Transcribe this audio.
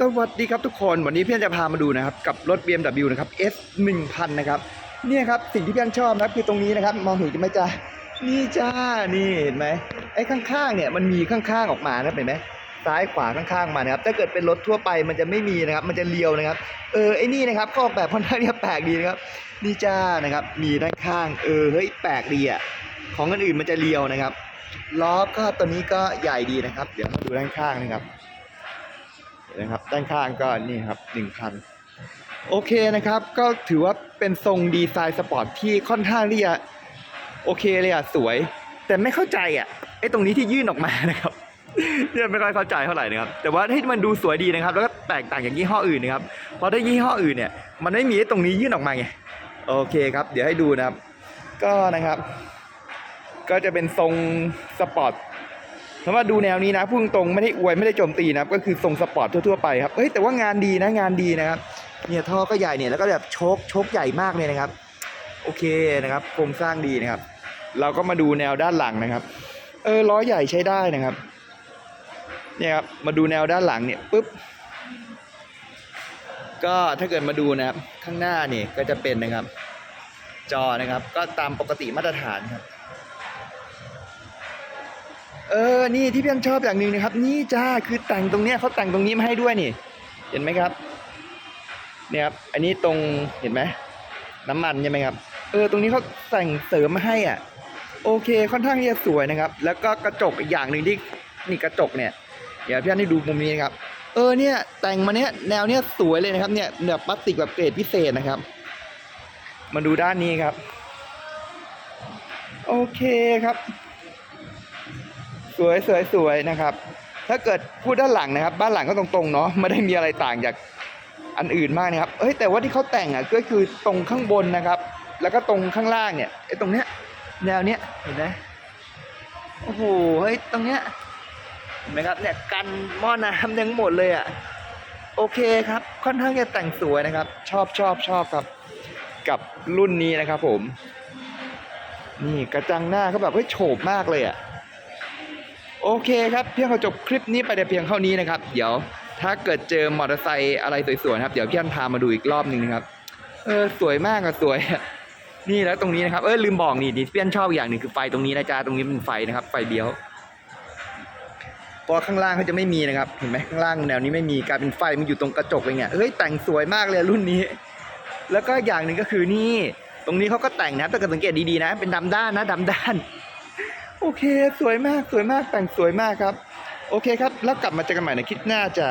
สวัสดีครับทุกคนวันนี้เพี่อนจะพามาดูนะครับกับรถ BMW นะครับ S 1000นะครับเนี่ยครับสิ่งที่เพี่อนชอบนะครับคือตรงนี้นะครับมองเห็นกันไหมจ๊ะนี่จ้านี่เห็นไหมไอ้ข้างๆเนี่ยมันมีข้างๆออกมานะเห็นไหมซ้ายขวาข้างๆมานะครับถ้าเกิดเป็นรถทั่วไปมันจะไม่มีนะครับมันจะเลียวนะครับ เออไอ้นี่นะครับก็ออกแบบค่อนข้างที่แปลกดีนะครับนี่จ้านะครับมีด้านข้างเออเฮ้ยแปลกดีอะของอันอื่นมันจะเลียวนะครับล้อก็ตัวนี้ก็ใหญ่ดีนะครับ เดี๋ยวมาดูด้านข้างนะครับ นะครับ ด้านข้างก็นี่ครับหนึ่งคันโอเคนะครับ ก็ถือว่าเป็นทรงดีไซน์สปอร์ตที่ค่อนข้างที่จะโอเคเลยอะสวย แต่ไม่เข้าใจอะไอ้ตรงนี้ที่ยื่นออกมานะครับเนี่ยไม่ค่อยเข้าใจเท่าไหร่นะครับ แต่ว่าให้มันดูสวยดีนะครับ แล้วก็แตกต่างจากยี่ห้ออื่นนะครับเพราะถ้ายี่ห้ออื่นเนี่ย มันไม่มีไอตรงนี้ยื่นออกมาไง โอเคครับ เดี๋ยวให้ดูนะครับ ก็นะครับ ก็จะเป็นทรงสปอร์ต ถ้าว่าดูแนวนี้นะพุ่งตรงไม่ได้อวยไม่ได้โจมตีนะก็คือทรงสปอร์ตทั่วๆไปครับเอ้ยแต่ว่างานดีนะงานดีนะครับเนี่ยท่อก็ใหญ่เนี่ยแล้วก็แบบโชคโชคใหญ่มากเลยนะครับ โอเคนะครับโครงสร้างดีนะครับ เราก็มาดูแนวด้านหลังนะครับ เออล้อใหญ่ใช้ได้นะครับ เนี่ยครับมาดูแนวด้านหลังเนี่ยปุ๊บก็ถ้าเกิดมาดูนะครับข้างหน้าเนี่ยก็จะเป็นนะครับ จอนะครับ ก็ตามปกติมาตรฐานครับ เออ นี่ที่พี่อันชอบอย่างหนึ่งนะครับ นี่จ้า คือแต่งตรงเนี้ยเขาแต่งตรงนี้มาให้ด้วยนี่ เห็นไหมครับ เนี่ยครับ อันนี้ตรง เห็นไหม น้ำมันใช่ไหมครับ เออ ตรงนี้เขาแต่งเสริมมาให้อะ โอเค ค่อนข้างที่จะสวยนะครับ แล้วก็กระจกอีกอย่างหนึ่งที่ นี่กระจกเนี่ย เดี๋ยวพี่อันให้ดูมุมนี้นะครับ เออ เนี่ย แต่งมาเนี้ยแนวเนี้ยสวยเลยนะครับ เนี่ยแบบพลาสติกแบบเกรดพิเศษนะครับ มาดูด้านนี้ครับ โอเคครับ สวยสวยสวยนะครับ ถ้าเกิดพูดด้านหลังนะครับ บ้านหลังก็ตรงๆเนาะไม่ได้มีอะไรต่างจากอันอื่นมากนะครับเอ้ยแต่ว่าที่เขาแต่งอะก็คือตรงข้างบนนะครับ แล้วก็ตรงข้างล่างเนี่ยไอ้ตรงเนี้ยแนวเนี้ยเห็นไหมโอ้โหเฮ้ยตรงเนี้ยเห็นไหมครับเนี่ยกันหม้อน้ำยังหมดเลยอะโอเคครับ ค่อนข้างจะแต่งสวยนะครับ ชอบชอบชอบครับ กับรุ่นนี้นะครับผม นี่กระจังหน้าเขาแบบเฮ้ยโฉบมากเลยอะ โอเคครับ เพียงขอจบคลิปนี้ไปแต่เพียงเท่านี้นะครับ เดี๋ยวถ้าเกิดเจอมอเตอร์ไซค์อะไรสวยๆนะครับ เดี๋ยวพี่อันพามาดูอีกรอบหนึ่งนะครับ เออสวยมากอะสวยอะนี่แล้วตรงนี้นะครับ เออลืมบอกนี่นี่พี่อันชอบอย่างหนึ่งคือไฟตรงนี้นะจ๊ะตรงนี้เป็นไฟนะครับ ไฟเดียวเพอข้างล่างเขาจะไม่มีนะครับ เห็นไหมข้างล่างแนวนี้ไม่มีกลายเป็นไฟมันอยู่ตรงกระจกเลยเนี่ยเฮ้ยแต่งสวยมากเลยรุ่นนี้ แล้วก็อย่างหนึ่งก็คือนี่ ตรงนี้เขาก็แต่งนะถ้าเกิดสังเกตดีๆนะ เป็นดำด้านนะดำด้าน โอเค สวยมากสวยมากแต่งสวยมากครับ โอเคครับ แล้วกลับมาเจอกันใหม่ในคลิปหน้าจ้า